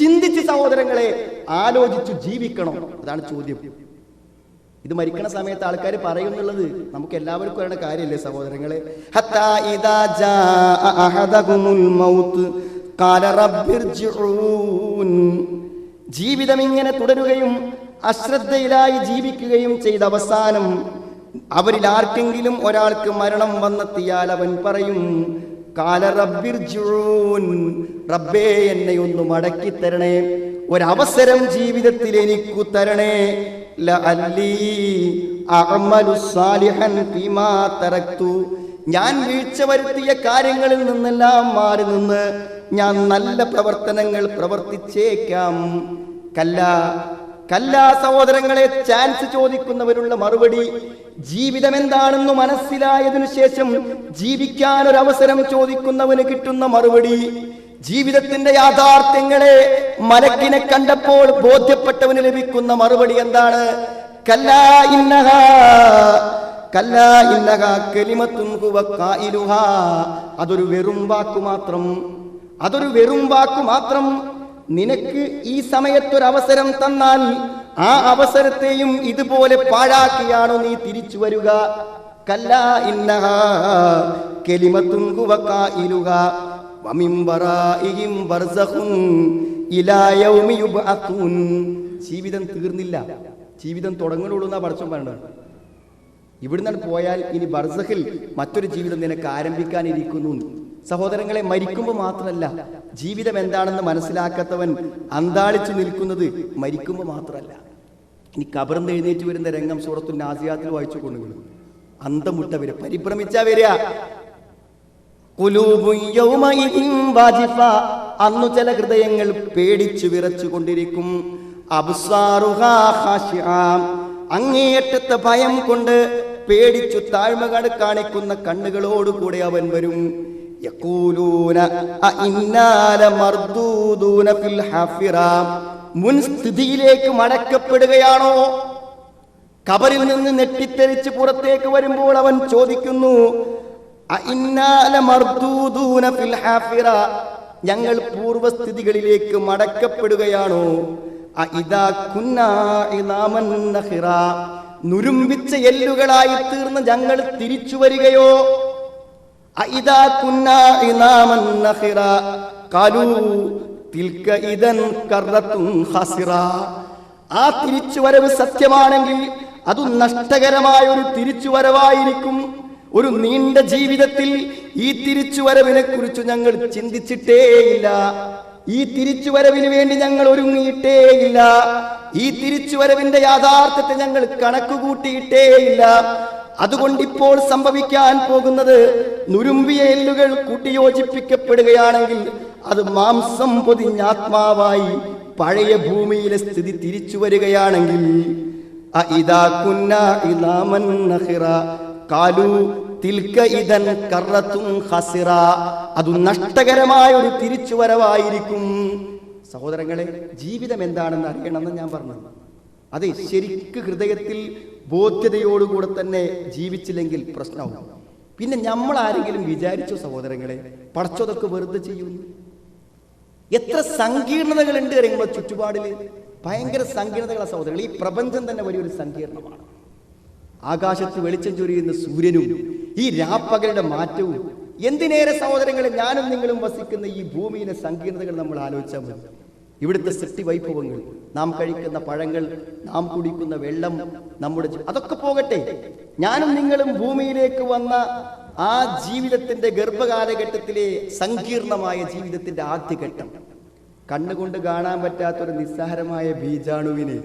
ചിന്തിച്ച് സഹോദരങ്ങളെ ആലോചിച്ചു ജീവിക്കണം. അതാണ് ചോദ്യം. ഇത് മരിക്കണ സമയത്ത് ആൾക്കാർ പറയുന്നുള്ളത് നമുക്ക് എല്ലാവർക്കും അറിയുന്ന കാര്യമല്ലേ സഹോദരങ്ങളെ ജീവിതം ഇങ്ങനെ തുടരുകയും അശ്രദ്ധയിലായി ജീവിക്കുകയും ചെയ്ത അവസാനം അവരിൽ ആർക്കെങ്കിലും ഒരാൾക്ക് മരണം വന്നെത്തിയാൽ അവൻ പറയും കാല റബ്ബിർജിഊൻ റബ്ബേ എന്നെ ഒന്ന് മടക്കി തരണേ. ഒരവസരം ജീവിതത്തിൽ എനിക്കു തരണേ. ഞാൻ വീഴ്ച വരുത്തിയ കാര്യങ്ങളിൽ നിന്നെല്ലാം മാറി നിന്ന് ഞാൻ നല്ല പ്രവർത്തനങ്ങൾ പ്രവർത്തിച്ചേക്കാം. കല്ല കല്ല സഹോദരങ്ങളെ ചാൻസ് ചോദിക്കുന്നവരുള്ള മറുപടി ജീവിതം എന്താണെന്ന് മനസ്സിലായതിനു ശേഷം ജീവിക്കാൻ ഒരു അവസരം ചോദിക്കുന്നവന് കിട്ടുന്ന മറുപടി ജീവിതത്തിന്റെ യാഥാർത്ഥ്യങ്ങളെ മലക്കിനെ കണ്ടപ്പോൾ ബോധ്യപ്പെട്ടവന് ലഭിക്കുന്ന മറുപടി എന്താണ്? കല്ലാ ഇന്നഹ കല്ലാ ഇന്നഹ ഖായിലുഹാ. അതൊരു വെറും വാക്കു മാത്രം അതൊരു വെറും വാക്കു മാത്രം നിനക്ക് ഈ സമയത്തൊരവസരം തന്നാൽ ആ അവസരത്തെയും ഇതുപോലെ പാഴാക്കിയാണോ നീ തിരിച്ചു വരിക? കല്ല ഇന്നഹാ ജീവിതം തീർന്നില്ല. ജീവിതം തുടങ്ങണുള്ളൂ എന്നാ പഠിച്ചോൻ പറഞ്ഞത് ഇവിടുന്ന് പോയാൽ ഇനി ബർസഹിൽ മറ്റൊരു ജീവിതം നിനക്ക് ആരംഭിക്കാനിരിക്കുന്നു. സഹോദരങ്ങളെ മരിക്കുമ്പോൾ മാത്രമല്ല ജീവിതം എന്താണെന്ന് മനസ്സിലാക്കാത്തവൻ അന്താളിച്ചു നിൽക്കുന്നത് മരിക്കുമ്പോൾ മാത്രമല്ല. ഇനി കബറിന്ന് എഴുന്നേറ്റ് വരുന്ന രംഗം സൂറത്തു നാസിയാത്തിൽ വായിച്ചു കൊണ്ടുവരും അന്തമുട്ട വരെ വരിക പരിഭ്രമിച്ചാ. അന്നു ചില ഹൃദയങ്ങൾ പേടിച്ചു വിറച്ചു കൊണ്ടിരിക്കും. അങ്ങേയറ്റത്തെ ഭയം കൊണ്ട് പേടിച്ചു താഴ്മകൾ കാണിക്കുന്ന കണ്ണുകളോടുകൂടെ അവൻ വരും. മുൻ സ്ഥിതിയിലേക്ക് മടക്കപ്പെടുകയാണോ കബറിൽ നിന്ന് നെട്ടിത്തെറിച്ച് പുറത്തേക്ക് വരുമ്പോൾ അവൻ ചോദിക്കുന്നു. ഞങ്ങൾ പൂർവസ്ഥിതികളിലേക്ക് മടക്കപ്പെടുകയാണോ. നുരുമ്പിച്ച എല്ലുകളായി തീർന്ന് ഞങ്ങൾ തിരിച്ചു വരികയോ. ആ തിരിച്ചുവരവ് സത്യമാണെങ്കിൽ അത് നഷ്ടകരമായ ഒരു തിരിച്ചുവരവായിരിക്കും. ഒരു നീണ്ട ജീവിതത്തിൽ ഈ തിരിച്ചുവരവിനെ കുറിച്ച് ഞങ്ങൾ ചിന്തിച്ചിട്ടേയില്ല. ഈ തിരിച്ചുവരവിന് വേണ്ടി ഞങ്ങൾ ഒരുങ്ങിയിട്ടേയില്ല. ഈ തിരിച്ചുവരവിന്റെ യാഥാർത്ഥ്യത്തെ ഞങ്ങൾ കണക്കുകൂട്ടിയിട്ടേയില്ല. അതുകൊണ്ട് ഇപ്പോൾ സംഭവിക്കാൻ പോകുന്നത് നുരുമ്പിയ എല്ലുകൾ കൂട്ടിയോജിപ്പിക്കപ്പെടുകയാണെങ്കിൽ അത് മാംസം പൊതിഞ്ഞാത്മാവായി പഴയ ഭൂമിയിലെ സ്ഥിതി തിരിച്ചു വരികയാണെങ്കിൽ അഇദാ കുന്നാ ഇളാമൻ നഖിറ കാലു തിൽക ഇദൻ കറത്തും ഹസിറ അത് നഷ്ടകരമായ ഒരു തിരിച്ചുവരവായിരിക്കും. സഹോദരങ്ങളെ ജീവിതം എന്താണെന്ന് അറിയണമെന്ന് ഞാൻ പറഞ്ഞു. അതെ ശരിക്ക് ഹൃദയത്തിൽ ബോധ്യതയോടുകൂടെ തന്നെ ജീവിച്ചില്ലെങ്കിൽ പ്രശ്നമാവും. പിന്നെ നമ്മൾ ആരെങ്കിലും വിചാരിച്ചു സഹോദരങ്ങളെ പടച്ചതൊക്കെ വെറുതെ ചെയ്യും? എത്ര സങ്കീർണതകളുണ്ട് നമ്മുടെ ചുറ്റുപാടിൽ? ഭയങ്കര സങ്കീർണതകളാണ് സഹോദരങ്ങൾ ഈ പ്രപഞ്ചം തന്നെ വലിയൊരു സങ്കീർണമാണ്. ആകാശത്ത് വെളിച്ചം ചൊരിയുന്ന സൂര്യനും ഈ രാപ്പകലുടെ മാറ്റവും എന്തിനേറെ സഹോദരങ്ങളെ ഞാനും നിങ്ങളും വസിക്കുന്ന ഈ ഭൂമിയിലെ സങ്കീർണതകൾ നമ്മൾ ആലോചിച്ചാൽ മതി. ഇവിടുത്തെ സൃഷ്ടി വൈഭവങ്ങൾ നാം കഴിക്കുന്ന പഴങ്ങൾ നാം കുടിക്കുന്ന വെള്ളം നമ്മുടെ അതൊക്കെ പോകട്ടെ. ഞാനും നിങ്ങളും ഭൂമിയിലേക്ക് വന്ന ആ ജീവിതത്തിന്റെ ഗർഭകാലഘട്ടത്തിലെ സങ്കീർണമായ ജീവിതത്തിന്റെ ആദ്യഘട്ടം. കണ്ണുകൊണ്ട് കാണാൻ പറ്റാത്തൊരു നിസ്സാരമായ ബീജാണുവിനെ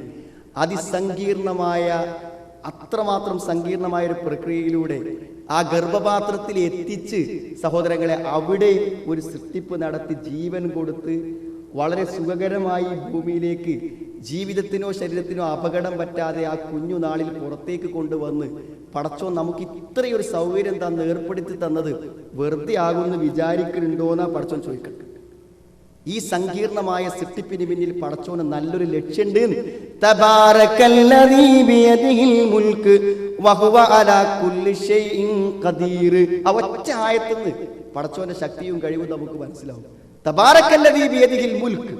അതിസങ്കീർണമായ അത്രമാത്രം സങ്കീർണമായ ഒരു പ്രക്രിയയിലൂടെ ആ ഗർഭപാത്രത്തിൽ എത്തിച്ച് സഹോദരങ്ങളെ അവിടെ ഒരു സൃഷ്ടിപ്പ് നടത്തി ജീവൻ കൊടുത്ത് വളരെ സുഖകരമായി ഭൂമിയിലേക്ക് ജീവിതത്തിനോ ശരീരത്തിനോ അപകടം പറ്റാതെ ആ കുഞ്ഞു നാളിൽ പുറത്തേക്ക് കൊണ്ടുവന്ന് പടച്ചോ നമുക്ക് ഇത്രയൊരു സൗകര്യം തന്ന് ഏർപ്പെടുത്തി തന്നത് വെറുതെ ആകുമെന്ന് വിചാരിക്കുന്നുണ്ടോന്നാ പടച്ചോൻ ചോദിക്കട്ടെ. ഈ സങ്കീർണമായ സൃഷ്ടിപ്പിന് പിന്നിൽ പടച്ചോന് നല്ലൊരു ലക്ഷ്യമുണ്ട് ആയത്തുനിന്ന് പടച്ചോന്റെ ശക്തിയും കഴിവും നമുക്ക് മനസ്സിലാവും. തബാറക്കല്ലദീ ബിയദിഹിൽ മുൽക്ക്.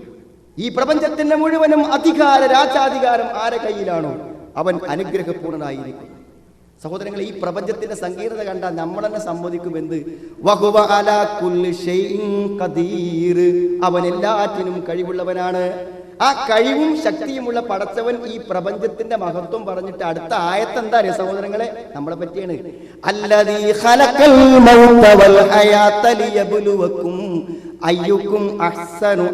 ഈ പ്രപഞ്ചത്തിന്റെ മുഴുവനും അധികാര രാജാധികാരം ആരെ കയ്യിലാണോ? അവൻ അനുഗ്രഹപൂർണനായിരിക്കും. സഹോദരങ്ങൾ ഈ പ്രപഞ്ചത്തിന്റെ സങ്കീർണത കണ്ടാൽ നമ്മൾ തന്നെ ഖദീർ. അവൻ എല്ലാറ്റിനും കഴിവുള്ളവനാണ്. ആ കഴിവും ശക്തിയുമുള്ള പടച്ചവൻ ഈ പ്രപഞ്ചത്തിന്റെ മഹത്വം പറഞ്ഞിട്ട് അടുത്ത ആയത്ത് എന്താ അറിയോ സഹോദരങ്ങളെ? നമ്മളെ പറ്റിയാണ്. അയ്യുക്കും അഹ്സനു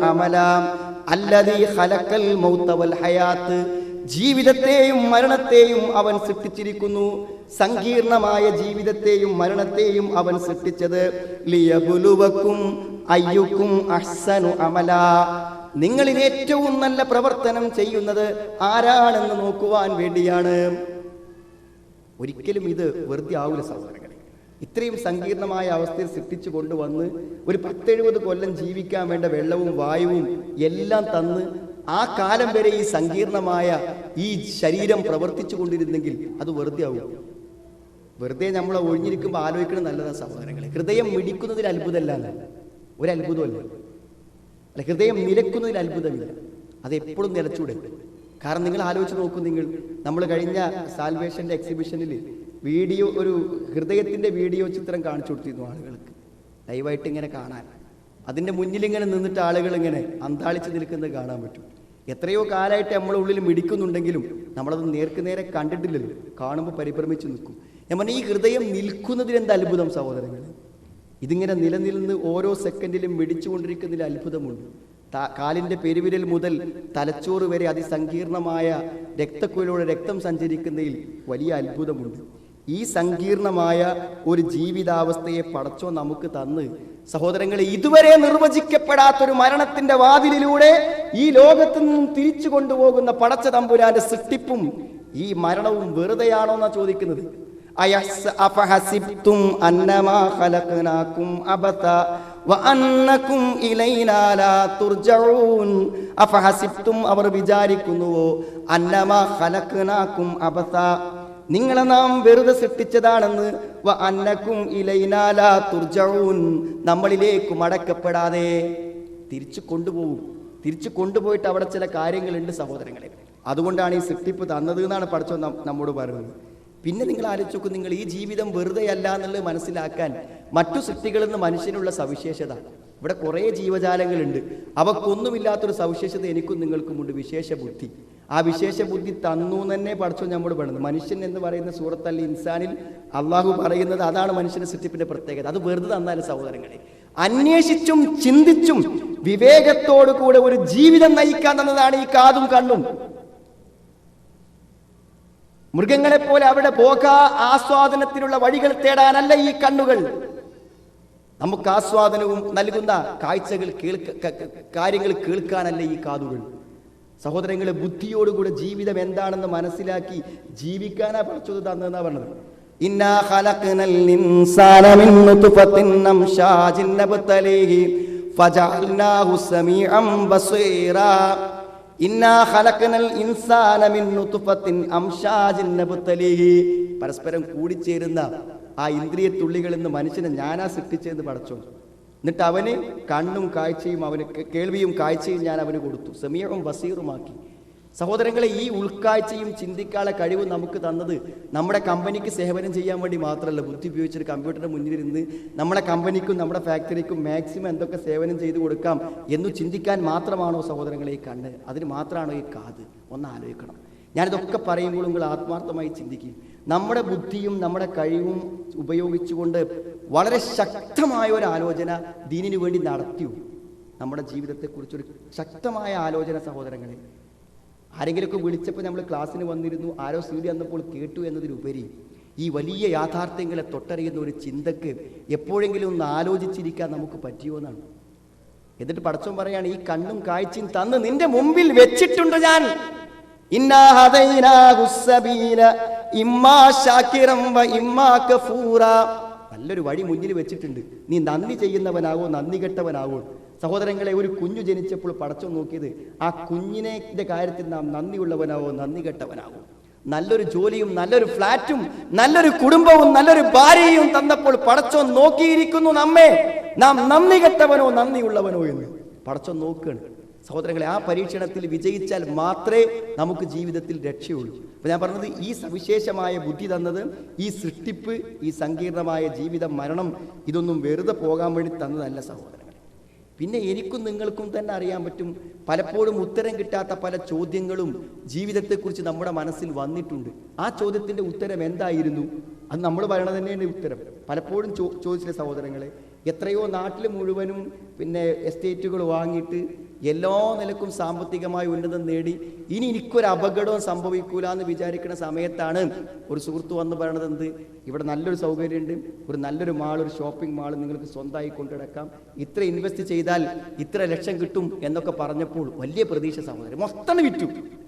വൽ ഹയാത്ത്. ജീവിതത്തെയും മരണത്തെയും അവൻ സൃഷ്ടിച്ചിരിക്കുന്നു. സങ്കീർണമായ ജീവിതത്തെയും മരണത്തെയും അവൻ സൃഷ്ടിച്ചത് ലിയബുലുവക്കും അയ്യുക്കും അഹ്സനു അമല. നിങ്ങളിൽ ഏറ്റവും നല്ല പ്രവർത്തനം ചെയ്യുന്നത് ആരാണെന്ന് നോക്കുവാൻ വേണ്ടിയാണ്. ഒരിക്കലും ഇത് വെറുതെ ആവില്ല സഹോദരങ്ങളെ. ഇത്രയും സങ്കീർണമായ അവസ്ഥയിൽ സൃഷ്ടിച്ചു കൊണ്ടുവന്ന് ഒരു പത്തെഴുപത് കൊല്ലം ജീവിക്കാൻ വേണ്ട വെള്ളവും വായുവും എല്ലാം തന്ന് ആ കാലം വരെ ഈ സങ്കീർണമായ ഈ ശരീരം പ്രവർത്തിച്ചു കൊണ്ടിരുന്നെങ്കിൽ അത് വെറുതെ ആവും. വെറുതെ നമ്മൾ ഒഴിഞ്ഞിരിക്കുമ്പോൾ ആലോചിക്കണം നല്ലതാണ് സഹോദരങ്ങളെ. ഹൃദയം മിടിക്കുന്നതിൽ അത്ഭുതമല്ല ഒരു അത്ഭുതമല്ല അല്ല ഹൃദയം നിലക്കുന്നതിൽ അത്ഭുതമില്ല. അത് എപ്പോഴും നിലച്ചൂടെ. കാരണം നിങ്ങൾ ആലോചിച്ച് നോക്കൂ നിങ്ങൾ. നമ്മൾ കഴിഞ്ഞ സാൽവേഷന്റെ എക്സിബിഷനിൽ വീഡിയോ ഒരു ഹൃദയത്തിന്റെ വീഡിയോ ചിത്രം കാണിച്ചു കൊടുത്തിരുന്നു ആളുകൾക്ക്. ലൈവായിട്ട് ഇങ്ങനെ കാണാൻ. അതിന്റെ മുന്നിലിങ്ങനെ നിന്നിട്ട് ആളുകൾ ഇങ്ങനെ അന്താളിച്ച് നിൽക്കുന്നത് കാണാൻ പറ്റും. എത്രയോ കാലമായിട്ട് നമ്മളെ ഉള്ളിൽ മിടിക്കുന്നുണ്ടെങ്കിലും നമ്മളത് നേർക്ക് നേരെ കണ്ടിട്ടില്ലല്ലോ. കാണുമ്പോൾ പരിഭ്രമിച്ച് നിൽക്കും. ഞാൻ പറഞ്ഞ ഈ ഹൃദയം നിൽക്കുന്നതിൽ എന്ത് അത്ഭുതം സഹോദരങ്ങൾ ഇതിങ്ങനെ നിലനിൽന്ന് ഓരോ സെക്കൻഡിലും മിടിച്ചുകൊണ്ടിരിക്കുന്നതിൽ അത്ഭുതമുണ്ട്. കാലിന്റെ പെരുവിരൽ മുതൽ തലച്ചോറ് വരെ അതിസങ്കീർണമായ രക്തക്കുഴലൂടെ രക്തം സഞ്ചരിക്കുന്നതിൽ വലിയ അത്ഭുതമുണ്ട്. ഈ സങ്കീർണമായ ഒരു ജീവിതാവസ്ഥയെ പടച്ചോ നമുക്ക് തന്ന് സഹോദരങ്ങളെ ഇതുവരെ നിർവചിക്കപ്പെടാത്തൊരു മരണത്തിന്റെ വാതിലിലൂടെ ഈ ലോകത്ത് നിന്നും തിരിച്ചു കൊണ്ടുപോകുന്ന പടച്ച തമ്പുരാന്റെ സൃഷ്ടിപ്പും ഈ മരണവും വെറുതെയാണോ എന്നാ ചോദിക്കുന്നത്. അവർ വിചാരിക്കുന്നുവോ അന്നമാ ഖലഖ്നാകും അബത. നിങ്ങളെ നാം വെറുതെ സൃഷ്ടിച്ചതാണെന്ന് അന്നക്കും ഇലൈനാ ലാ തുർജഊൻ. നമ്മളിലേക്ക് മടക്കപ്പെടാതെ തിരിച്ചു കൊണ്ടുപോകും. തിരിച്ചു കൊണ്ടുപോയിട്ട് അവിടെ ചില കാര്യങ്ങളുണ്ട് സഹോദരങ്ങളെ. അതുകൊണ്ടാണ് ഈ സൃഷ്ടിപ്പ് തന്നത് എന്നാണ് പഠിച്ചോ നമ്മോട് പറയുന്നത്. പിന്നെ നിങ്ങൾ ആലോചിച്ചു നിങ്ങൾ ഈ ജീവിതം വെറുതെ അല്ല എന്നുള്ളത് മനസ്സിലാക്കാൻ മറ്റു സൃഷ്ടികളിൽ നിന്ന് മനുഷ്യനുള്ള സവിശേഷത. ഇവിടെ കുറേ ജീവജാലങ്ങളുണ്ട്. അവക്കൊന്നുമില്ലാത്തൊരു സവിശേഷത എനിക്കും നിങ്ങൾക്കുമുണ്ട് വിശേഷ ബുദ്ധി ആ വിശേഷ ബുദ്ധി തന്നു തന്നെ പഠിച്ചു നമ്മോട് പറയുന്നത് മനുഷ്യൻ എന്ന് പറയുന്ന സൂറത്തല്ല ഇൻസാനിൽ അള്ളാഹു പറയുന്നത് അതാണ് മനുഷ്യന്റെ സൃഷ്ടിപ്പിന്റെ പ്രത്യേകത. അത് വെറുതെ തന്നാലും സഹോദരങ്ങളെ. അന്വേഷിച്ചും ചിന്തിച്ചും വിവേകത്തോടു കൂടെ ഒരു ജീവിതം നയിക്കാൻ തന്നതാണ് ഈ കാതും കണ്ണും. മൃഗങ്ങളെ പോലെ അവിടെ ഭോഗ ആസ്വാദനത്തിനുള്ള വഴികൾ തേടാനല്ല ഈ കണ്ണുകൾ. നമുക്ക് ആസ്വാദനവും നൽകുന്ന കാഴ്ചകൾ കേൾക്ക കാര്യങ്ങൾ കേൾക്കാനല്ല ഈ കാതുകൾ. സഹോദരങ്ങളെ ബുദ്ധിയോടുകൂടെ ജീവിതം എന്താണെന്ന് മനസ്സിലാക്കി ജീവിക്കാനാ പഠിച്ചത് തന്നെന്നാ പറഞ്ഞത്. പരസ്പരം കൂടിച്ചേരുന്ന ആ ഇന്ദ്രിയ തുള്ളികളിൽ നിന്ന് മനുഷ്യനെ ഞാനാ സൃഷ്ടിച്ചെന്ന് പടച്ചു എന്നിട്ട് അവന് കണ്ണും കാഴ്ചയും അവന് കേൾവിയും കാഴ്ചയും ഞാൻ അവന് കൊടുത്തു. സമീറും ബസീറുമാക്കി. സഹോദരങ്ങളെ ഈ ഉൾക്കാഴ്ചയും ചിന്തിക്കാനുള്ള കഴിവും നമുക്ക് തന്നത് നമ്മുടെ കമ്പനിക്ക് സേവനം ചെയ്യാൻ വേണ്ടി മാത്രമല്ല. ബുദ്ധി ഉപയോഗിച്ചൊരു കമ്പ്യൂട്ടറിന് മുന്നിലിരുന്ന് നമ്മുടെ കമ്പനിക്കും നമ്മുടെ ഫാക്ടറിക്കും മാക്സിമം എന്തൊക്കെ സേവനം ചെയ്തു കൊടുക്കാം എന്ന് ചിന്തിക്കാൻ മാത്രമാണോ സഹോദരങ്ങളെ ഈ കണ്ണ്? അതിന് മാത്രമാണോ ഈ കാത്? ഒന്ന് ആലോചിക്കണം. ഞാനിതൊക്കെ പറയുമ്പോൾ നിങ്ങൾ ആത്മാർത്ഥമായി ചിന്തിക്കും. നമ്മുടെ ബുദ്ധിയും നമ്മുടെ കഴിവും ഉപയോഗിച്ചുകൊണ്ട് വളരെ ശക്തമായ ഒരു ആലോചന ദീനിനു വേണ്ടി നടത്തിയോ? നമ്മുടെ ജീവിതത്തെക്കുറിച്ചൊരു ശക്തമായ ആലോചന സഹോദരങ്ങളെ. ആരെങ്കിലുമൊക്കെ വിളിച്ചപ്പോൾ നമ്മൾ ക്ലാസ്സിന് വന്നിരുന്നു ആരോ സീഡി വന്നപ്പോൾ കേട്ടു എന്നതിലുപരി ഈ വലിയ യാഥാർത്ഥ്യങ്ങളെ തൊട്ടറിയുന്ന ഒരു ചിന്തക്ക് എപ്പോഴെങ്കിലും ഒന്ന് ആലോചിച്ചിരിക്കാൻ നമുക്ക് പറ്റിയോ എന്നാണ്. എന്നിട്ട് പടച്ചോൻ പറയാണ് ഈ കണ്ണും കാഴ്ചയും തന്ന് നിന്റെ മുമ്പിൽ വെച്ചിട്ടുണ്ട് ഞാൻ. ഇമ്മാ ഷാക്കിറം ഇമ്മാ കഫൂറ. നല്ലൊരു വഴി മുന്നിൽ വെച്ചിട്ടുണ്ട്. നീ നന്ദി ചെയ്യുന്നവനാവോ നന്ദി കെട്ടവനാവോ? സഹോദരങ്ങളെ ഒരു കുഞ്ഞു ജനിച്ചപ്പോൾ പടച്ചു നോക്കിയത് ആ കുഞ്ഞിനെ കാര്യത്തിൽ നാം നന്ദിയുള്ളവനാവോ നന്ദി കെട്ടവനാവോ? നല്ലൊരു ജോലിയും നല്ലൊരു ഫ്ലാറ്റും നല്ലൊരു കുടുംബവും നല്ലൊരു ഭാര്യയും തന്നപ്പോൾ പടച്ചോ നോക്കിയിരിക്കുന്നു നമ്മെ. നാം നന്ദി കെട്ടവനോ നന്ദിയുള്ളവനോ എന്ന്. പടച്ചോ നോക്കുകയാണ്. സഹോദരങ്ങളെ ആ പരീക്ഷണത്തിൽ വിജയിച്ചാൽ മാത്രമേ നമുക്ക് ജീവിതത്തിൽ രക്ഷയുള്ളൂ. അപ്പം ഞാൻ പറഞ്ഞത് ഈ സവിശേഷമായ ബുദ്ധി തന്നത് ഈ സൃഷ്ടിപ്പ് ഈ സങ്കീർണമായ ജീവിത മരണം ഇതൊന്നും വെറുതെ പോകാൻ വേണ്ടി തന്നതല്ല സഹോദരങ്ങൾ പിന്നെ എനിക്കും നിങ്ങൾക്കും തന്നെ അറിയാൻ പറ്റും പലപ്പോഴും ഉത്തരം കിട്ടാത്ത പല ചോദ്യങ്ങളും ജീവിതത്തെക്കുറിച്ച് നമ്മുടെ മനസ്സിൽ വന്നിട്ടുണ്ട്. ആ ചോദ്യത്തിന്റെ ഉത്തരം എന്തായിരുന്നു? അത് നമ്മൾ പറയണത് തന്നെയാണ് ഉത്തരം. പലപ്പോഴും ചോ ചോദിച്ചില്ല സഹോദരങ്ങളെ എത്രയോ നാട്ടിൽ മുഴുവനും പിന്നെ എസ്റ്റേറ്റുകൾ വാങ്ങിയിട്ട് എല്ലാ നിലക്കും സാമ്പത്തികമായി ഉന്നതം നേടി. ഇനി എനിക്കൊരു അപകടവും സംഭവിക്കൂല എന്ന് വിചാരിക്കുന്ന സമയത്താണ് ഒരു സുഹൃത്ത് വന്ന് പറയണത് എന്ത്? ഇവിടെ നല്ലൊരു സൗകര്യമുണ്ട് ഒരു നല്ലൊരു മാൾ ഒരു ഷോപ്പിംഗ് മാൾ നിങ്ങൾക്ക് സ്വന്തമായി കൊണ്ടുനടക്കാം ഇത്ര ഇൻവെസ്റ്റ് ചെയ്താൽ ഇത്ര ലക്ഷം കിട്ടും എന്നൊക്കെ പറഞ്ഞപ്പോൾ വലിയ പ്രതീക്ഷ സഹോദരൻ. മൊത്തം വിറ്റു.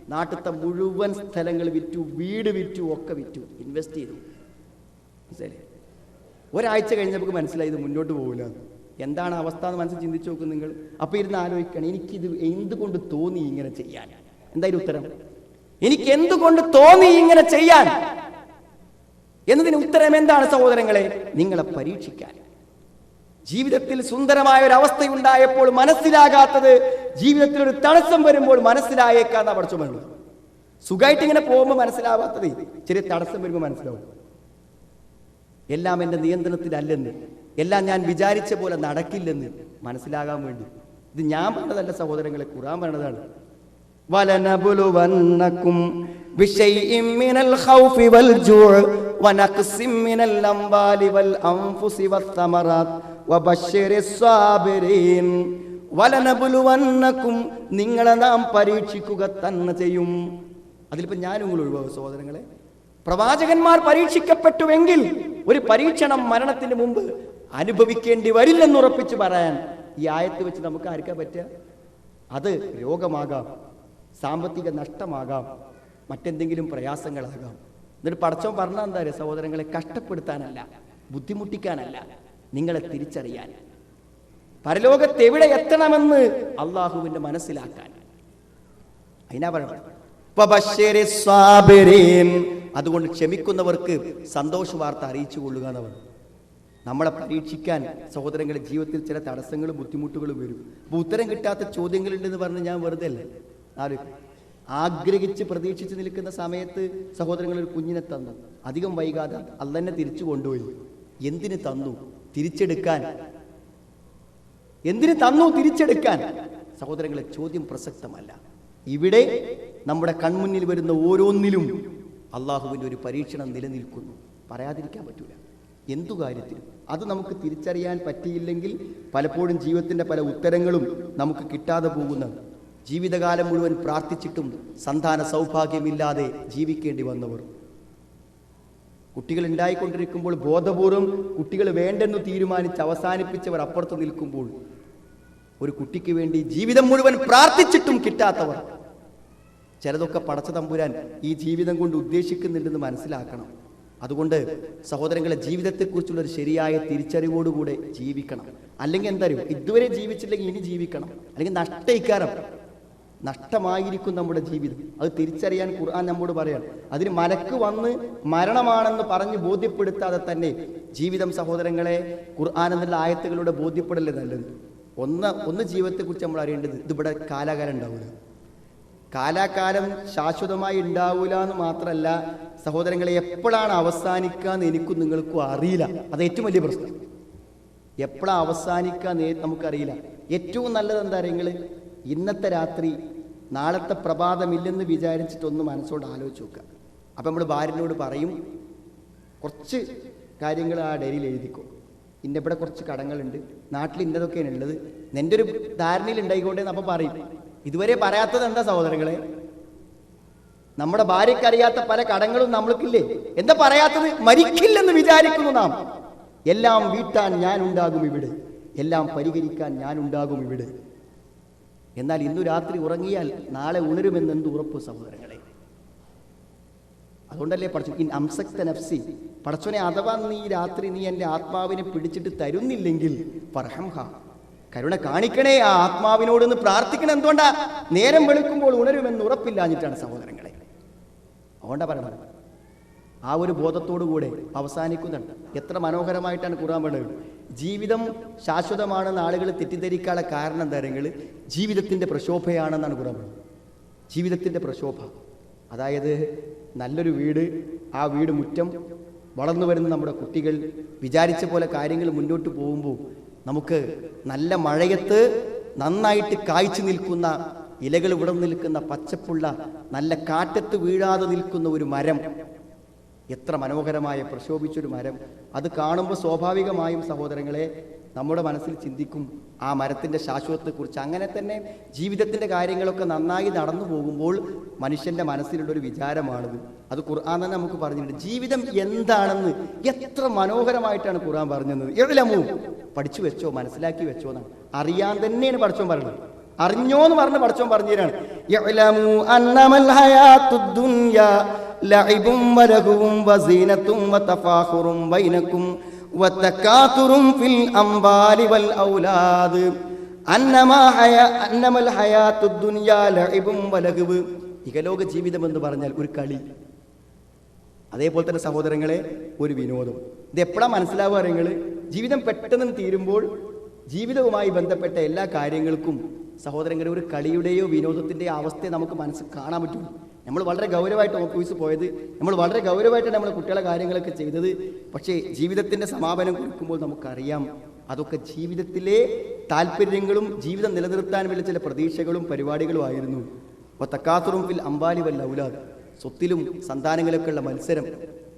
നാട്ടിലത്തെ മുഴുവൻ സ്ഥലങ്ങൾ വിറ്റു വീട് വിറ്റു ഒക്കെ വിറ്റു. ഇൻവെസ്റ്റ് ചെയ്തു. മനസ്സിലായില്ലേ? ഒരാഴ്ച കഴിഞ്ഞപ്പോൾ മനസ്സിലായി ഇത് മുന്നോട്ട് പോകില്ല എന്താണ് അവസ്ഥ എന്ന് മനസ്സിൽ ചിന്തിച്ചു നോക്കും നിങ്ങൾ. അപ്പോൾ ഇരുന്ന് ആലോചിക്കണം എനിക്കിത് എന്തുകൊണ്ട് തോന്നി ഇങ്ങനെ ചെയ്യാൻ? എന്തായാലും ഉത്തരം? എനിക്ക് എന്തുകൊണ്ട് തോന്നി ഇങ്ങനെ ചെയ്യാൻ? എന്നതിന് ഉത്തരം എന്താണ് സഹോദരങ്ങളെ? നിങ്ങളെ പരീക്ഷിക്കാൻ. ജീവിതത്തിൽ സുന്ദരമായ ഒരു അവസ്ഥയുണ്ടായപ്പോൾ മനസ്സിലാകാത്തത് ജീവിതത്തിൽ ഒരു തടസ്സം വരുമ്പോൾ മനസ്സിലായേക്കാന്ന് പഠിച്ചു വേണ്ടത് സുഖമായിട്ട് ഇങ്ങനെ പോകുമ്പോൾ മനസ്സിലാവാത്തത് ചെറിയ തടസ്സം വരുമ്പോൾ മനസ്സിലാവും. എല്ലാം എന്റെ നിയന്ത്രണത്തിലല്ലെന്ന്. എല്ലാം ഞാൻ വിചാരിച്ച പോലെ നടക്കില്ലെന്ന് മനസ്സിലാകാൻ വേണ്ടി. ഇത് ഞാൻ പറഞ്ഞതല്ല സഹോദരങ്ങളെ ഖുറാൻ പറഞ്ഞതാണ്. നിങ്ങളെ നാം പരീക്ഷിക്കുക തന്നെ ചെയ്യും. അതിലിപ്പോ ഞാനും നിങ്ങൾ ഒഴിവാകും സഹോദരങ്ങളെ. പ്രവാചകന്മാർ പരീക്ഷിക്കപ്പെട്ടുവെങ്കിൽ ഒരു പരീക്ഷണം മരണത്തിന് മുമ്പ് അനുഭവിക്കേണ്ടി വരില്ലെന്ന് ഉറപ്പിച്ച് പറയാൻ ഈ ആയത്ത് വെച്ച് നമുക്ക് ആർക്കാ പറ്റുക? അത് രോഗമാകാം സാമ്പത്തിക നഷ്ടമാകാം മറ്റെന്തെങ്കിലും പ്രയാസങ്ങളാകാം. എന്നിട്ട് പടച്ചോൻ പറഞ്ഞാൽ എന്താ പറയുക സഹോദരങ്ങളെ? കഷ്ടപ്പെടുത്താനല്ല ബുദ്ധിമുട്ടിക്കാനല്ല നിങ്ങളെ തിരിച്ചറിയാൻ. പരലോകത്ത് എവിടെ എത്തണമെന്ന് അള്ളാഹുവിന്റെ മനസ്സിലാക്കാൻ. അതിനാ സ്വാബിരീൻ. അതുകൊണ്ട് ക്ഷമിക്കുന്നവർക്ക് സന്തോഷ വാർത്ത അറിയിച്ചു കൊള്ളുക എന്നവർ നമ്മളെ പരീക്ഷിക്കാൻ സഹോദരങ്ങളുടെ ജീവിതത്തിൽ ചില തടസ്സങ്ങളും ബുദ്ധിമുട്ടുകളും വരും. അപ്പൊ ഉത്തരം കിട്ടാത്ത ചോദ്യങ്ങളുണ്ടെന്ന് പറഞ്ഞ് ഞാൻ വെറുതെ അല്ലേ? ആര്? ആഗ്രഹിച്ച് പ്രതീക്ഷിച്ച് നിൽക്കുന്ന സമയത്ത് സഹോദരങ്ങൾ ഒരു കുഞ്ഞിനെ തന്നു. അധികം വൈകാതെ അത് തന്നെ തിരിച്ചു കൊണ്ടുപോയി. എന്തിന് തന്നു? തിരിച്ചെടുക്കാൻ. എന്തിന് തന്നു? തിരിച്ചെടുക്കാൻ. സഹോദരങ്ങളെ ചോദ്യം പ്രസക്തമല്ല. ഇവിടെ നമ്മുടെ കൺമുന്നിൽ വരുന്ന ഓരോന്നിലും അള്ളാഹുവിന്റെ ഒരു പരീക്ഷണം നിലനിൽക്കുന്നു. പറയാതിരിക്കാൻ പറ്റൂല. എന്തു കാര്യത്തിലും. അത് നമുക്ക് തിരിച്ചറിയാൻ പറ്റിയില്ലെങ്കിൽ പലപ്പോഴും ജീവിതത്തിന്റെ പല ഉത്തരങ്ങളും നമുക്ക് കിട്ടാതെ പോകുന്നതാണ് ജീവിതകാലം മുഴുവൻ പ്രാർത്ഥിച്ചിട്ടും സന്താന സൗഭാഗ്യമില്ലാതെ ജീവിക്കേണ്ടി വന്നവർ. കുട്ടികൾ ഉണ്ടായിക്കൊണ്ടിരിക്കുമ്പോൾ ബോധപൂർവം കുട്ടികൾ വേണ്ടെന്ന് തീരുമാനിച്ച് അവസാനിപ്പിച്ചവർ അപ്പുറത്ത് നിൽക്കുമ്പോൾ ഒരു കുട്ടിക്ക് വേണ്ടി ജീവിതം മുഴുവൻ പ്രാർത്ഥിച്ചിട്ടും കിട്ടാത്തവർ. ചിലതൊക്കെ പടച്ച തമ്പുരാൻ ഈ ജീവിതം കൊണ്ട് ഉദ്ദേശിക്കുന്നുണ്ടെന്ന് മനസ്സിലാക്കണം. അതുകൊണ്ട് സഹോദരങ്ങളെ ജീവിതത്തെക്കുറിച്ചുള്ള ഒരു ശരിയായ തിരിച്ചറിവോടുകൂടെ ജീവിക്കണം. അല്ലെങ്കിൽ എന്തായാലും ഇതുവരെ ജീവിച്ചില്ലെങ്കിൽ ഇനി ജീവിക്കണം. അല്ലെങ്കിൽ നഷ്ടയിക്കാരം. നഷ്ടമായിരിക്കും നമ്മുടെ ജീവിതം. അത് തിരിച്ചറിയാൻ ഖുർആൻ നമ്മോട് പറയാണ്. അതിന് മലക്ക് വന്ന് മരണമാണെന്ന് പറഞ്ഞ് ബോധ്യപ്പെടുത്താതെ തന്നെ ജീവിതം സഹോദരങ്ങളെ ഖുർആൻ എന്നുള്ള ആയത്തുകളുടെ ബോധ്യപ്പെടലേ നല്ലത്? ഒന്ന് ഒന്ന് ജീവിതത്തെക്കുറിച്ച് നമ്മൾ അറിയേണ്ടത് ഇതിവിടെ കാലാകാലം ഉണ്ടാവില്ല കാലാകാലം ശാശ്വതമായി ഉണ്ടാവില്ല എന്ന് മാത്രമല്ല സഹോദരങ്ങളെ എപ്പോഴാണ് അവസാനിക്കുക എന്ന് എനിക്കും നിങ്ങൾക്കും അറിയില്ല. അത് ഏറ്റവും വലിയ പ്രശ്നം. എപ്പോഴാണ് അവസാനിക്കുക എന്ന് നമുക്കറിയില്ല. ഏറ്റവും നല്ലത് എന്താ നിങ്ങൾ ഇന്നത്തെ രാത്രി നാളത്തെ പ്രഭാതമില്ലെന്ന് വിചാരിച്ചിട്ടൊന്ന് മനസ്സോട് ആലോചിച്ച് നോക്കുക. അപ്പം നമ്മൾ ഭാര്യനോട് പറയും കുറച്ച് കാര്യങ്ങൾ ആ ഡയറിയിൽ എഴുതിക്കോ. ഇന്നിവിടെ കുറച്ച് കടങ്ങളുണ്ട്. നാട്ടിൽ ഇന്നതൊക്കെയാണ് ഉള്ളത്. എന്റെ ഒരു ധാരണയിൽ ഉണ്ടായിക്കോട്ടെ എന്ന് അപ്പം പറയും. ഇതുവരെ പറയാത്തത് എന്താ സഹോദരങ്ങളെ? നമ്മുടെ ഭാര്യയ്ക്ക് അറിയാത്ത പല കടങ്ങളും നമ്മൾക്കില്ലേ? എന്താ പറയാത്തത്? മരിക്കില്ലെന്ന് വിചാരിക്കുന്നു നാം. എല്ലാം വീട്ടാൻ ഞാൻ ഉണ്ടാകും ഇവിടെ. എല്ലാം പരിഹരിക്കാൻ ഞാൻ ഉണ്ടാകും ഇവിടെ. എന്നാൽ ഇന്നു രാത്രി ഉറങ്ങിയാൽ നാളെ ഉണരുമെന്ന് എന്ത് ഉറപ്പ് സഹോദരങ്ങളെ? അതുകൊണ്ടല്ലേ പഠിച്ചു ഇൻ അംസക്ത നഫ്സി. പടച്ചോനെ അഥവാ നീ രാത്രി നീ എന്റെ ആത്മാവിനെ പിടിച്ചിട്ട് തരുന്നില്ലെങ്കിൽ ഫർഹംഹ. കരുണ കാണിക്കണേ ആ ആത്മാവിനോട് എന്ന് പ്രാർത്ഥിക്കണം. എന്തുകൊണ്ടാ? നേരം വെളുക്കുമ്പോൾ ഉണരുമെന്ന് ഉറപ്പില്ലാഞ്ഞിട്ടാണ് സഹോദരങ്ങളെ. അതുകൊണ്ടാ പറയുന്നത്. ആ ഒരു ബോധത്തോടു കൂടെ അവസാനിക്കുന്നുണ്ട്. എത്ര മനോഹരമായിട്ടാണ് ഖുർആൻ പറയുന്നത് ജീവിതം ശാശ്വതമാണെന്ന് ആളുകൾ തെറ്റിദ്ധരിക്കാനുള്ള കാരണം എന്താ പറയുക ജീവിതത്തിന്റെ പ്രക്ഷോഭയാണെന്നാണ് ഖുർആൻ പറയുന്നത് ജീവിതത്തിന്റെ പ്രക്ഷോഭ അതായത് നല്ലൊരു വീട് ആ വീട് മുറ്റം വളർന്നു വരുന്ന നമ്മുടെ കുട്ടികൾ വിചാരിച്ച പോലെ കാര്യങ്ങൾ മുന്നോട്ട് പോകുമ്പോൾ നമുക്ക് നല്ല മഴയത്ത് നന്നായിട്ട് കായ്ച്ചു നിൽക്കുന്ന ഇലകൾ ഇവിടെ നിൽക്കുന്ന പച്ചപ്പുള്ള നല്ല കാറ്റത്ത് വീഴാതെ നിൽക്കുന്ന ഒരു മരം. എത്ര മനോഹരമായ പ്രശോഭിച്ചൊരു മരം. അത് കാണുമ്പോൾ സ്വാഭാവികമായും സഹോദരങ്ങളെ നമ്മുടെ മനസ്സിൽ ചിന്തിക്കും ആ മരത്തിന്റെ ശാശ്വതത്തെക്കുറിച്ച്. അങ്ങനെ തന്നെ ജീവിതത്തിന്റെ കാര്യങ്ങളൊക്കെ നന്നായി നടന്നു പോകുമ്പോൾ മനുഷ്യന്റെ മനസ്സിലുള്ള ഒരു വിചാരമാണിത്. അത് ഖുർആൻ തന്നെ നമുക്ക് പറഞ്ഞിട്ടുണ്ട്. ജീവിതം എന്താണെന്ന് എത്ര മനോഹരമായിട്ടാണ് ഖുർആൻ പറഞ്ഞത്. എഴുലമോ പഠിച്ചു വെച്ചോ? മനസ്സിലാക്കി വെച്ചോ എന്നാണ്. അറിയാൻ തന്നെയാണ് പഠിച്ചോൻ പറയുന്നത് അറിഞ്ഞോ എന്ന് പറഞ്ഞ് പഠിച്ചോൻ പറഞ്ഞു തരാണ് വലഹുവും വസീനത്തും ഇഹലോക ജീവിതം എന്ന് പറഞ്ഞാൽ ഒരു കളി. അതേപോലെ തന്നെ സഹോദരങ്ങളെ ഒരു വിനോദം. ഇത് എപ്പോഴാ മനസ്സിലാവുക നിങ്ങൾ ജീവിതം പെട്ടെന്ന് തീരുമ്പോൾ ജീവിതവുമായി ബന്ധപ്പെട്ട എല്ലാ കാര്യങ്ങൾക്കും സഹോദരങ്ങളെ ഒരു കളിയുടെയോ വിനോദത്തിന്റെയോ അവസ്ഥയെ നമുക്ക് മനസ്സിൽ കാണാൻ പറ്റും. നമ്മൾ വളരെ ഗൗരവമായിട്ട് ഓഫീസ് പോയത്. നമ്മൾ വളരെ ഗൗരവമായിട്ട് നമ്മൾ കുട്ടികളെ കാര്യങ്ങളൊക്കെ ചെയ്തത്. പക്ഷേ ജീവിതത്തിന്റെ സമാപനം കുറിക്കുമ്പോൾ നമുക്കറിയാം അതൊക്കെ ജീവിതത്തിലെ താല്പര്യങ്ങളും ജീവിതം നിലനിർത്താൻ വേണ്ടി ചില പ്രതീക്ഷകളും പരിപാടികളും ആയിരുന്നു. അപ്പോൾ തക്കാത്തുറും ഫിൽ അമ്പാലി വല്ല ഔലാദ്. സ്വത്തിലും സന്താനങ്ങളൊക്കെയുള്ള മത്സരം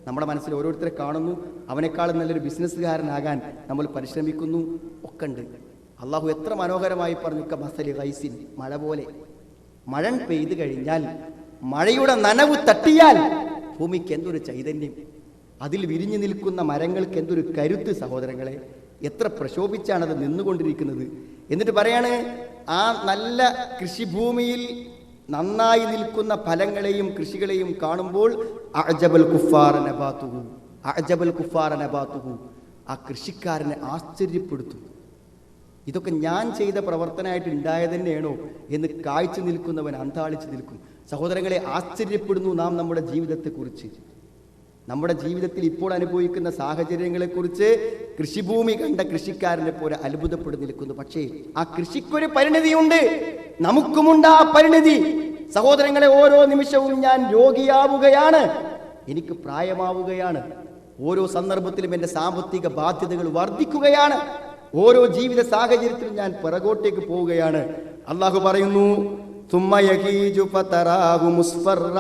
നമ്മുടെ മനസ്സിൽ ഓരോരുത്തരെ കാണുന്നു. അവനേക്കാളും നല്ലൊരു ബിസിനസ്സുകാരനാകാൻ നമ്മൾ പരിശ്രമിക്കുന്നു. ഒക്കെ ഉണ്ട് അള്ളാഹു എത്ര മനോഹരമായി പറഞ്ഞു മസലി റൈസിൻ മഴ പോലെ. മഴ പെയ്തു കഴിഞ്ഞാൽ മഴയുടെ നനവ് തട്ടിയാൽ ഭൂമിക്ക് എന്തൊരു ചൈതന്യം? അതിൽ വിരിഞ്ഞു നിൽക്കുന്ന മരങ്ങൾക്ക് എന്തൊരു കരുത്ത് സഹോദരങ്ങളെ? എത്ര പ്രശോഭിച്ചാണ് അത് നിന്നുകൊണ്ടിരിക്കുന്നത്? എന്നിട്ട് പറയാണ് ആ നല്ല കൃഷിഭൂമിയിൽ നന്നായി നിൽക്കുന്ന ഫലങ്ങളെയും കൃഷികളെയും കാണുമ്പോൾ അജബൽ കുഫാറ നബാത്തുഹു അജബൽ കുഫാറ നബാത്തുഹു. ആ കൃഷിക്കാരനെ ആശ്ചര്യപ്പെടുത്തും. ഇതൊക്കെ ഞാൻ ചെയ്ത പ്രവർത്തനമായിട്ട് ഉണ്ടായത് തന്നെയാണോ എന്ന് കാഴ്ച നിൽക്കുന്നവൻ അന്താളിച്ച് നിൽക്കും. സഹോദരങ്ങളെ ആശ്ചര്യപ്പെടുന്നു നാം നമ്മുടെ ജീവിതത്തെക്കുറിച്ച്. നമ്മുടെ ജീവിതത്തിൽ ഇപ്പോൾ അനുഭവിക്കുന്ന സാഹചര്യങ്ങളെക്കുറിച്ച് കൃഷിഭൂമി കണ്ട കൃഷിക്കാരനെ പോലെ അത്ഭുതപ്പെട്ടു നിൽക്കുന്നു. പക്ഷേ ആ കൃഷിക്കൊരു പരിണിതിയുണ്ട്. നമുക്കുമുണ്ട് ആ പരിണിതി. സഹോദരങ്ങളെ ഓരോ നിമിഷവും ഞാൻ രോഗിയാവുകയാണ്. എനിക്ക് പ്രായമാവുകയാണ്. ഓരോ സന്ദർഭത്തിലും എന്റെ സാമ്പത്തിക ബാധ്യതകൾ വർദ്ധിക്കുകയാണ്. ഓരോ ജീവിത സാഹചര്യത്തിലും ഞാൻ പിറകോട്ടേക്ക് പോവുകയാണ്. അള്ളാഹു പറയുന്നു "സുമ്മ യഹീജു ഫതറാഹു മുസ്ഫറ."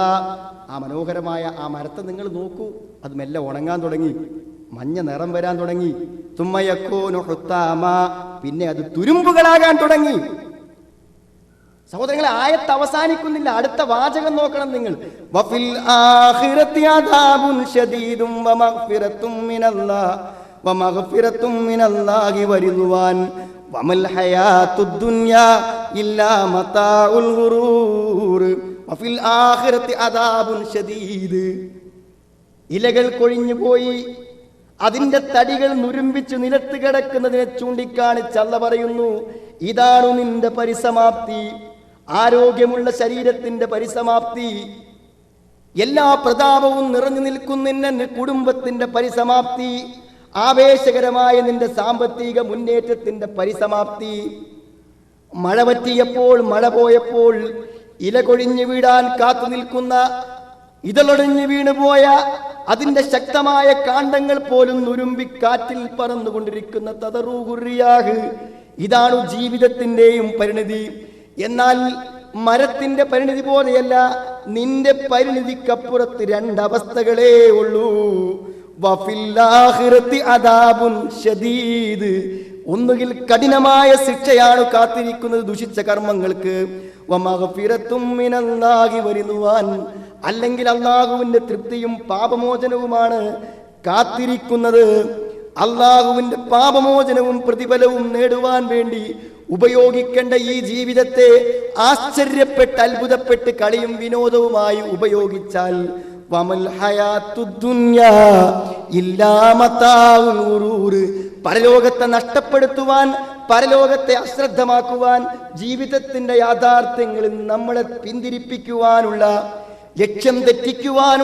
ആ മനോഹരമായ ആ മരത്തെ നിങ്ങൾ നോക്കൂ. അത് മെല്ലെ ഉണങ്ങാൻ തുടങ്ങി. മഞ്ഞ നിറം വരാൻ തുടങ്ങി. പിന്നെ അത് തുരുമ്പുകളാകാൻ തുടങ്ങി. സഹോദരങ്ങളെ ആയത്ത് അവസാനിക്കുന്നില്ല. അടുത്ത വാചകം നോക്കണം നിങ്ങൾ. വഫിൽ മിനല്ലാഹ്. മിനല്ലാഹി വമൽ ഇല്ലാ വഫിൽ ഇലകൾ കൊഴിഞ്ഞു പോയി. അതിന്റെ തടികൾ നുരുമ്പിച്ച് നിലത്ത് കിടക്കുന്നതിനെ ചൂണ്ടിക്കാണിച്ച് അല്ല പറയുന്നു ഇതാണ് നിന്റെ പരിസമാപ്തി. ആരോഗ്യമുള്ള ശരീരത്തിന്റെ പരിസമാപ്തി. എല്ലാ പ്രതാപവും നിറഞ്ഞു നിൽക്കുന്ന കുടുംബത്തിന്റെ പരിസമാപ്തി. ആവേശകരമായ നിന്റെ സാമ്പത്തിക മുന്നേറ്റത്തിന്റെ പരിസമാപ്തി. മഴ പറ്റിയപ്പോൾ മഴ പോയപ്പോൾ ഇല കൊഴിഞ്ഞു വീടാൻ കാത്തു നിൽക്കുന്ന ഇതളൊടിഞ്ഞു വീണുപോയ അതിന്റെ ശക്തമായ കാണ്ടങ്ങൾ പോലും നുരുമ്പി കാറ്റിൽ പറന്നുകൊണ്ടിരിക്കുന്ന തതറൂകുറിയാഹ് ഇതാണ് ജീവിതത്തിന്റെയും പരിണിതി. എന്നാൽ മരത്തിന്റെ പരിണിതി പോലെയല്ല നിന്റെ പരിണിതിക്കപ്പുറത്ത് രണ്ടവസ്ഥകളേ ഉള്ളൂ. വഫില്ലാഹിറത്തി അദാബുൻ ഷദീദ്. ഒന്നുകിൽ കഠിനമായ ശിക്ഷയാണ് കാത്തിരിക്കുന്നത് ദുഷിച്ച കർമ്മങ്ങൾക്ക്. വരുന്നുവാൻ. അല്ലെങ്കിൽ അള്ളാഹുവിന്റെ തൃപ്തിയും പാപമോചനവുമാണ് കാത്തിരിക്കുന്നത്. അള്ളാഹുവിന്റെ പാപമോചനവും പ്രതിഫലവും നേടുവാൻ വേണ്ടി ഉപയോഗിക്കേണ്ട ഈ ജീവിതത്തെ ആശ്ചര്യപ്പെട്ട് അത്ഭുതപ്പെട്ട് കളിയും വിനോദവുമായി ഉപയോഗിച്ചാൽ പരലോകത്തെ നഷ്ടപ്പെടുത്തുവാൻ പരലോകത്തെ അശ്രദ്ധമാക്കുവാൻ ജീവിതത്തിന്റെ യാഥാർത്ഥ്യങ്ങളിൽ നമ്മളെ പിന്തിരിപ്പിക്കുവാനുള്ള ലക്ഷ്യം തെറ്റിക്കുവാനുള്ള